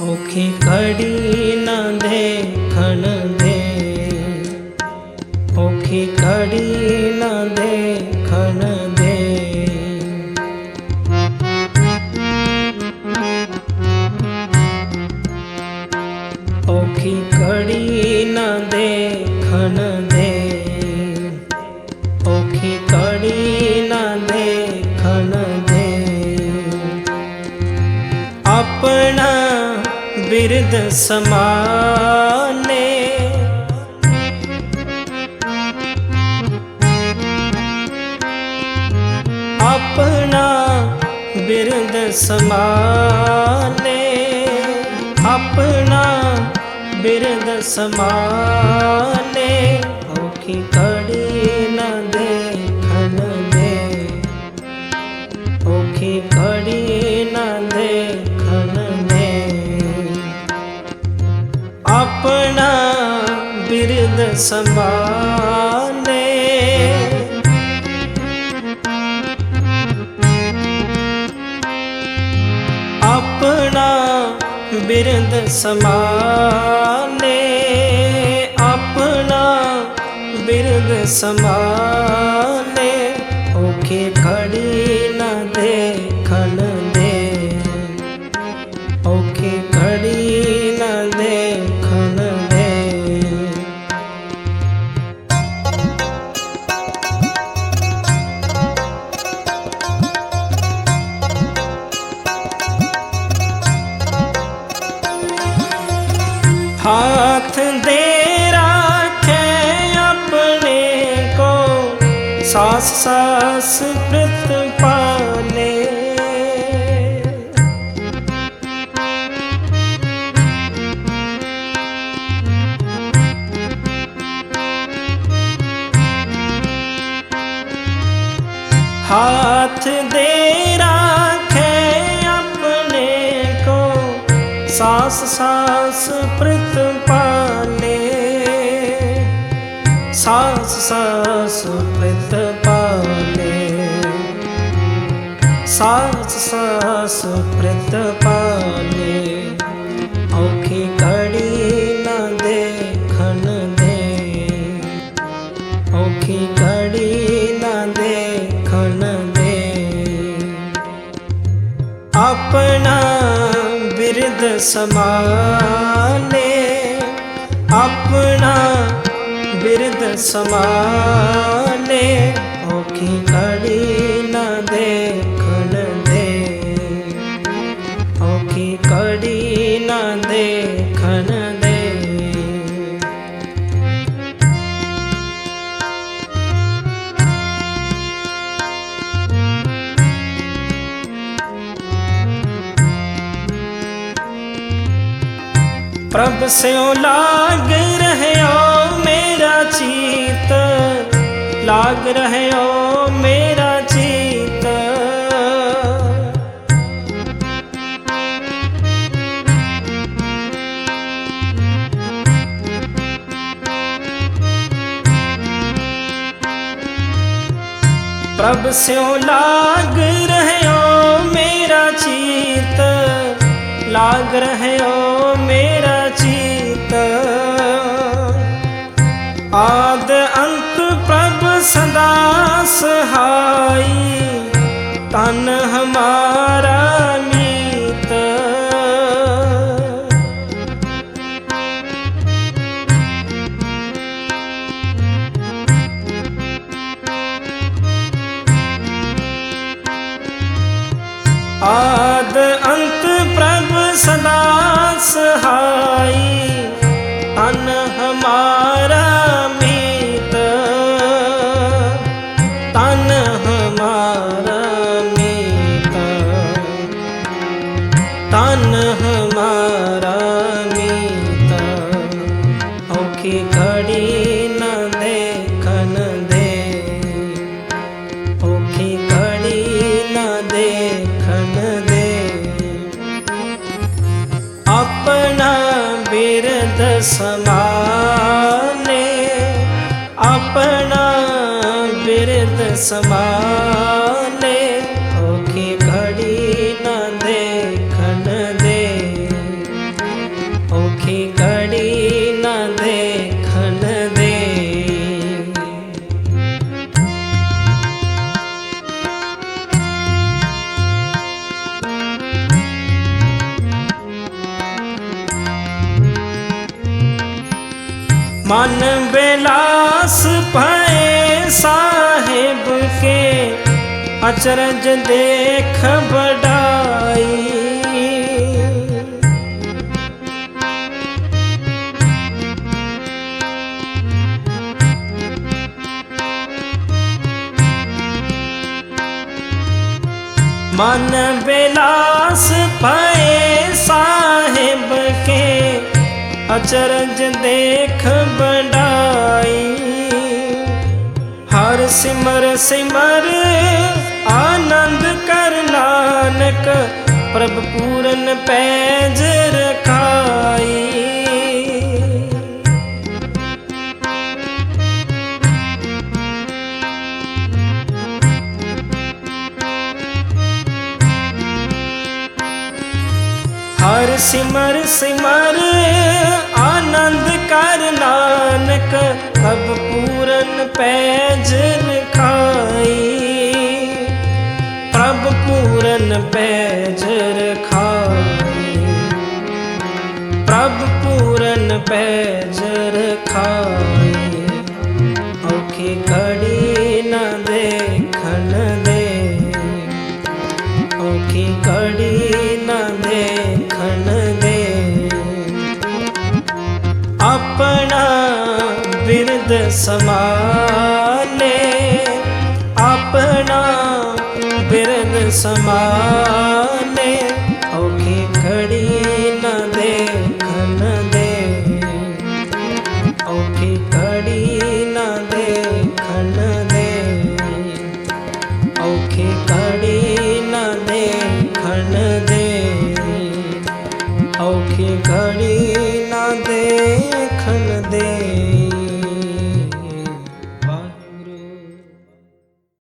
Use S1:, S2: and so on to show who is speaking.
S1: ਔਖੀ ਘੜੀ ਨਾ ਦੇਖਣ ਦੇ। ਔਖੀ ਘੜੀ ਨਾ ਦੇਖਣ ਬਿਰਦ ਸਮਾਨੇ। ਆਪਣਾ ਬਿਰਦ ਸਮਾਨੇ। ਆਪਣਾ ਬਿਰਦ ਸਮਾਨੇ। ਔਖੀ ਬਿਰਦ ਸੰਭਾਲੇ। ਆਪਣਾ ਬਿਰਦ ਸਮਾਲੇ ਆਪਣਾ ਬਿਰਦ ਸਮਾਲੇ ਹਾਥ ਦੇ ਰੱਖੇ ਆਪਣੇ ਕੋ ਸਾਸ ਸਾਸ ਪ੍ਰਿਤ ਪਾਲੇ ਹਾਂ ਸਾਸ ਸਾਸ ਪ੍ਰਤ ਪਾਲੇ। ਸਾਸ ਸਾਸ ਪ੍ਰਤ ਪਾਲੇ। ਸਾਸ ਸਾਸ ਪ੍ਰਤ ਪਾਲੇ। ਔਖੀ ਘੜੀ ਨਾ ਦੇਖਣ ਦੇ। ਔਖੀ ਘੜੀ ਨਾ ਦੇਖਣ ਦੇ। ਆਪਣਾ ਬਿਰਦ ਸਮਾਲੇ ਆਪਣਾ ਬਿਰਦ ਸਮਾਲੇ ਔਖੀ ਘੜੀ ਨਾ ਦੇਖਣ ਦੇ। ਔਖੀ ਘੜੀ ਨਾ ਦੇ ਪ੍ਰਭ ਸਿਉ ਲਾਗ ਰਹਿਓ ਮੇਰਾ ਚੀਤ, ਲਾਗ ਰਹਿਓ ਮੇਰਾ ਚੀਤ। ਪ੍ਰਭ ਸਿਉ ਲਾਗ ਰਹਿਓ ਮੇਰਾ ਚੀਤ, ਲਾਗ ਰਹਿਓ ਮੇਰਾ ਆਦ ਅੰਤ ਪ੍ਰਭ ਸਦਾ ਸਹਾਈ। ਤਨ ਹਮਾਰਾ ਮੀਤ। ਆਦ ਅੰਤ ਪ੍ਰਭ ਸਦਾ ਸਹਾਈ। ਬਿਰਦ ਸਮਾਲੇ ਆਪਣਾ ਬਿਰਦ ਸਮਾਲੇ ਮਨ ਬਿਲਾਸ ਭਏ ਸਾਹਿਬ ਕੇ ਅਚਰਜ ਦੇਖ ਬੜਾਈ ਮਨ ਬਿਲਾਸ ਭਏ ਸਾਹਿਬ ਅਚਰਜ ਦੇਖ ਬੜਾਈ ਹਰ ਸਿਮਰ ਸਿਮਰ ਆਨੰਦ ਕਰ ਨਾਨਕ ਪ੍ਰਭ ਪੂਰਨ ਪੈਜ ਹਰ ਸਿਮਰ ਸਿਮਰ ਆਨੰਦ ਕਰ ਨਾਨਕ ਅਬ ਪੂਰਨ ਪੈਜ ਰਖਾਈ। ਪ੍ਰਭ ਪੂਰਨ ਪੈਜਰ ਰਖਾਈ। ਪ੍ਰਭ ਪੂਰਨ ਪੈਜਰ ਰਖਾਈ। ਔਖੀ ਘੜੀ ਨਾ ਦੇਖਣ ਦੇ। ਔਖੀ ਘੜੀ ਆਪਣਾ ਬਿਰਦ ਸਮਾਲੇ ਆਪਣਾ ਬਿਰਦ ਸਮਾਲੇ ਔਖੀ ਘੜੀ ਨਾ ਦੇਖਣ ਦੇ। ਔਖੀ ਘੜੀ ਨਾ ਦੇਖਣ ਦੇ। ਔਖੀ ਘੜੀ